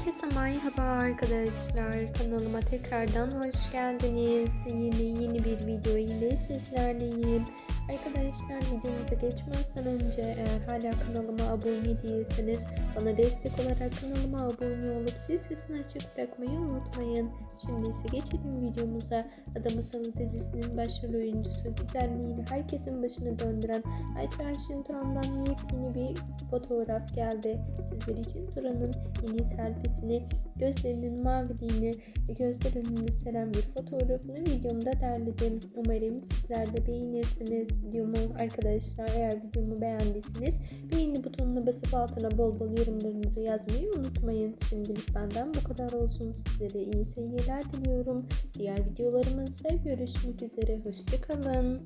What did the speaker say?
Herkese merhaba arkadaşlar. Kanalıma tekrardan hoş geldiniz. Yeni yeni bir video ile sizlerleyim. Arkadaşlar videomuza geçmezden önce eğer hala kanalıma abone değilseniz bana destek olarak kanalıma abone olup zil sesini açık bırakmayı unutmayın. Şimdi ise geçelim videomuza. Adam Masalı dizisinin başrol oyuncusu güzelliğiyle herkesin başını döndüren Ayça Ayşin Turan'dan yepyeni bir fotoğraf geldi. Sizler için Turan'ın yeni selfiesini, gözlerinin maviliğini gözler önünde seren bir fotoğrafını videomda derledim. Umarım sizler de beğenirsiniz videomu arkadaşlar. Eğer videomu beğendiyseniz beğeni butonuna basıp altına bol bol yorumlarınızı yazmayı unutmayın. Şimdilik benden bu kadar olsun. Sizlere iyi seyirler diliyorum. Diğer videolarımızda görüşmek üzere. Hoşçakalın.